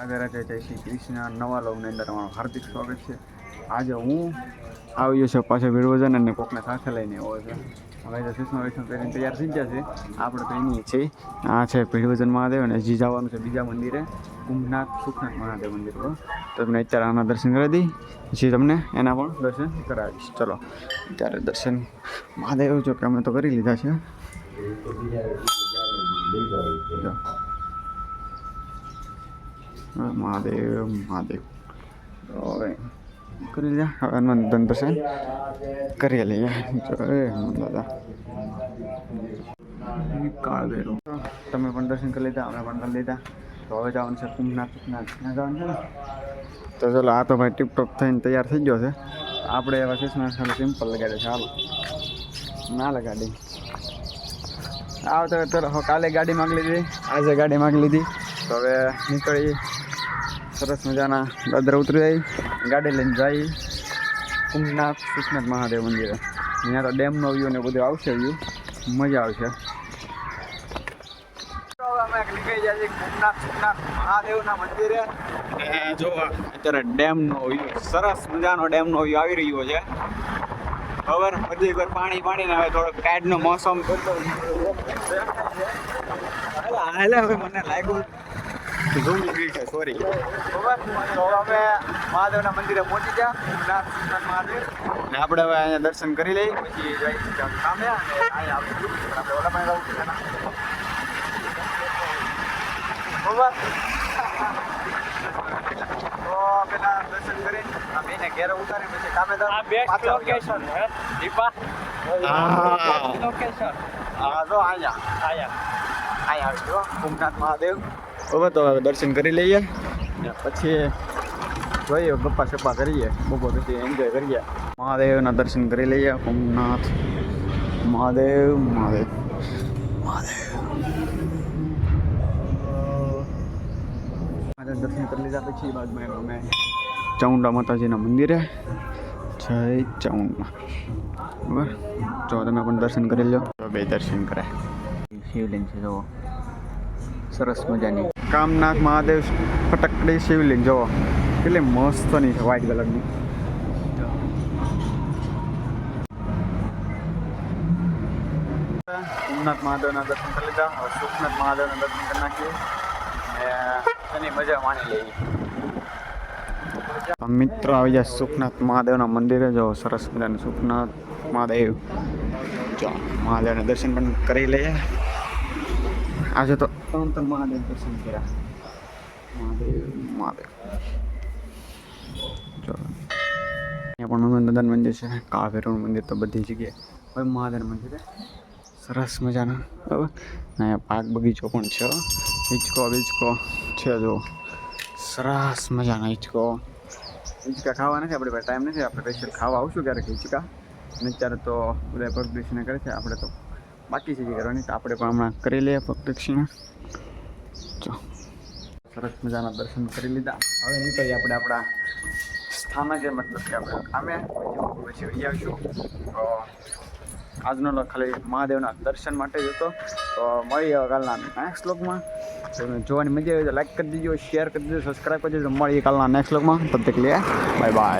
રાધે રાધે, જય શ્રી કૃષ્ણ, નવા લોગની અંદર તમારું હાર્દિક સ્વાગત છે. આજે હું આવ્યો છું પાછો ભીડવજન અને કોકને સાથે લઈને આવ્યો છું. હવે તો સુષ્મા વૈષ્ણવ પહેરીને તૈયાર થઈ ગયા છે, આપણે તો એની છે. આ છે ભીડવજન મહાદેવ અને હજી જવાનું છે બીજા મંદિરે, કુંભનાથ, સુખનાથ મહાદેવ મંદિર પર તો તમને અત્યારે આના દર્શન કરી દઈ, પછી તમને એના પણ દર્શન કરાવીશ. ચલો અત્યારે દર્શન મહાદેવ જો કે અમે તો કરી લીધા છે. મહાદેવ મહાદેવ. હવે કરી હવે હનુમાન દર્શન કરી લઈએ. જય દાદા. કાળભૈરવ તમે પણ દર્શન કરી લીધા, અમે પણ કરી લીધા. તો હવે જવાનું છે કુંભનાથ કુંભનાથ. ત્યાં જવાનું છે તો ચલો, આ તો ભાઈ ટીપટોપ થઈને તૈયાર થઈ ગયો છે. આપણે એવા સિસ્ટમ ખાલી સિમ્પલ લગાડે છે. હાલ. ના લગાડી. આવ તો કાલે ગાડી માગી લીધી. આજે ગાડી માગી લીધી. તો હવે નીકળી. સરસ મજાના દાદર ઉતરી જાય. ગાડી લઈને જઈ કુંભનાથ કૃષ્ણનાથ મહાદેવ મંદિરે. અહીંયા તો ડેમનો વ્યૂ ને બધું આવશે વ્યૂ મજા આવશે. મહાદેવના મંદિરે. જો અત્યારે ડેમનો વ્યૂ સરસ મજાનો ડેમનો વ્યૂ આવી રહ્યો છે. ખબર? બધી વાર પાણી પાણી ને હવે થોડોક ટાઈડનો મોસમ કરતો. હાલે હવે મને લાગ્યું ઝૂમી ગઈ છે સોરી બરાબર તો અમે મહાદેવના મંદિરે પહોંચી ગયા મહાદેવ ને આપણે હવે અહીંયા દર્શન કરી લઈએ. પછી જઈશું અને અહીંયા આપણે ઓલા તો પેલા દર્શન કરીને આ બેને ઘેરે ઉતારી પછી કામે આ બેસ્ટ લોકેશન હે. દીપા હા. લોકેશન હા જો અહીંયા. આયા અહીંયા આવીશું ભૂમનાથ મહાદેવ. બરાબર તો હવે દર્શન કરી લઈએ. ને પછી જોઈએ ગપ્પા શપ્પા કરીએ બપોર પછી એન્જોય કરીએ. મહાદેવના દર્શન કરી લઈએ ઓમનાથ મહાદેવ મહાદેવ મહાદેવ. દર્શન કરી લીધા પછી બાદમાં અમે ચામુંડા માતાજીના મંદિરે જય ચામુંડા બરાબર? જો તમે પણ દર્શન કરી લો બે દર્શન કરાય. શિવલિંગ છે જો સરસ મજાની. કામનાથ મહાદેવ ફટકડી શિવલિંગ. જુઓ, કેટલી મસ્તની છે વ્હાઈટ કલરની સોમનાથ મહાદેવના દર્શન કરી લીધા. હવે સુખનાથ મહાદેવના દર્શન કરી નાખીએ. એની મજા માણી લઈએ. મિત્રો, આવી જાય સુખનાથ મહાદેવના મંદિરે. જો સરસ મજાનું સુખનાથ મહાદેવ. મહાદેવના દર્શન પણ કરી લઈએ. આજે તો ત્રણ ત્રણ મહાદેવ દર્શન કર્યા. મહાદેવ. મહાદેવ. જો અહીંયા પણ હનુમાન મંદિર છે. કાળભૈરવનું મંદિર તો બધી જગ્યાએ. હવે મહાદેવ મંદિર સરસ મજાના. બરાબર? અહીંયા પાક બગીચો પણ છે. હિંચકો બીચકો છે જો. સરસ મજાના હિંચકો. હિંચકા ખાવા નથી આપણે ટાઈમ નથી. આપણે સ્પેશિયલ ખાવા આવશું ક્યારેક હિંચકા. અને અત્યારે તો બધા પ્રદક્ષિણા કરે છે. આપણે તો બાકી છે જે કરવાની, તો આપણે પણ હમણાં કરી લઈએ પ્રદક્ષિણા જો. સરસ મજાના દર્શન કરી લીધા. હવે નીકળીએ આપણે આપણા સ્થાનકે મતલબ કે આપણે કામે. પછી વહી આવીશું. તો આજનો ખાલી મહાદેવના દર્શન માટે જ હતો. તો મળીએ કાલના નેક્સ્ટ લોકમાં જોવાની મજા આવે તો લાઈક કરી દીજો શેર કરી દીજો સબસ્ક્રાઈબ કરી દીજો. મળીએ કાલના નેક્સ્ટ લોકમાં તબ તક લે. Bye bye